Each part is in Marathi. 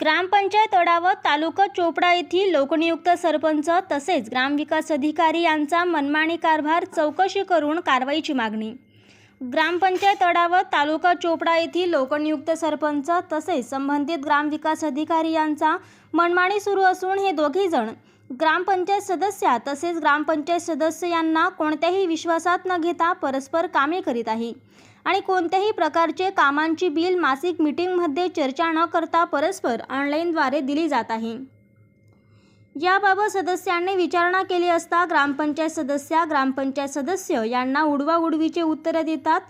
ग्रामपंचायत अडावत तालुका चोपडा येथील लोकनियुक्त सरपंच तसेच ग्रामविकास अधिकारी यांचा मनमानी कारभार चौकशी करून कारवाईची मागणी. ग्रामपंचायत अडावत तालुका चोपडा येथील लोकनियुक्त सरपंच तसेच संबंधित ग्रामविकास अधिकारी यांचा मनमानी सुरू असून हे दोघेजण ग्रामपंचायत सदस्या तसेच ग्रामपंचायत सदस्य यांना कोणत्याही विश्वासात न घेता परस्पर कामे करीत आहे. आणि कोणत्याही प्रकारचे कामांची बिल मासिक मीटिंगमध्ये चर्चा न करता परस्पर ऑनलाईनद्वारे दिली जात आहे. याबाबत सदस्यांनी विचारणा केली असता ग्रामपंचायत सदस्या ग्रामपंचायत सदस्य यांना उडवा उडवीचे उत्तरं देतात.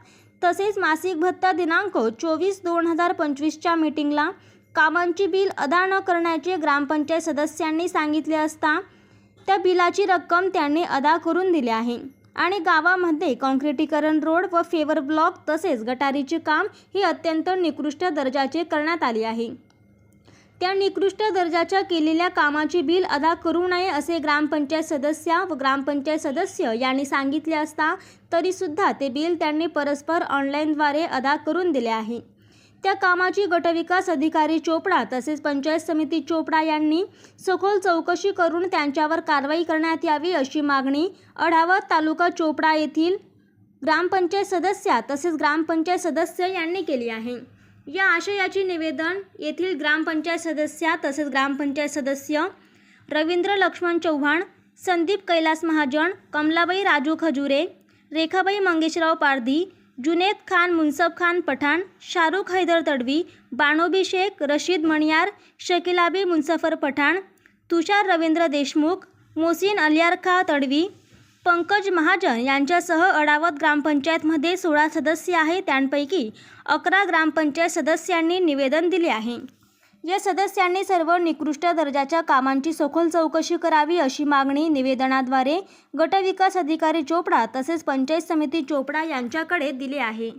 तसेच मासिक भत्ता दिनांक चोवीस दोन हजार पंचवीसच्या मीटिंगला कामांची बिल अदा न करण्याचे ग्रामपंचायत सदस्यांनी सांगितले असता त्या बिलाची रक्कम त्यांनी अदा करून दिली आहे. आणि गावामध्ये कॉन्क्रिटीकरण रोड व फेवर ब्लॉक तसेच गटारीचे काम ही अत्यंत निकृष्ट दर्जाचे करण्यात आले आहे. त्या निकृष्ट दर्जाच्या केलेल्या कामाची बिल अदा करू नये असे ग्रामपंचायत सदस्य व ग्रामपंचायत सदस्य यांनी सांगितले असता तरीसुद्धा ते बिल त्यांनी परस्पर ऑनलाईनद्वारे अदा करून दिले आहे. त्या कामाची गटविकास अधिकारी चोपडा तसेच पंचायत समिती चोपडा यांनी सखोल चौकशी करून त्यांच्यावर कारवाई करण्यात यावी अशी मागणी अढावत तालुका चोपडा येथील ग्रामपंचायत सदस्या तसेच ग्रामपंचायत सदस्य यांनी केली आहे. या आशयाचे निवेदन येथील ग्रामपंचायत सदस्या तसेच ग्रामपंचायत सदस्य रवींद्र लक्ष्मण चव्हाण संदीप कैलास महाजन कमलाबाई राजू खजुरे रेखाबाई मंगेशराव पारधी जुनेद खान मुन्सफ खान पठाण शाहरुख हैदर तडवी बाणोबी शेख रशीद मणियार शकिलाबी मुन्सफर पठाण तुषार रवींद्र देशमुख मोसिन अलियारखा तडवी पंकज महाजन यांच्यासह अडावत ग्रामपंचायतमध्ये सोळा सदस्य आहे. त्यांपैकी अकरा ग्रामपंचायत सदस्यांनी निवेदन दिले आहे. या सदस्यांनी सर्व निकृष्ट दर्जाच्या कामांची सखोल चौकशी करावी अशी मागणी निवेदनाद्वारे गटविकास अधिकारी चोपडा तसेच पंचायत समिती चोपडा यांच्याकडे दिली आहे.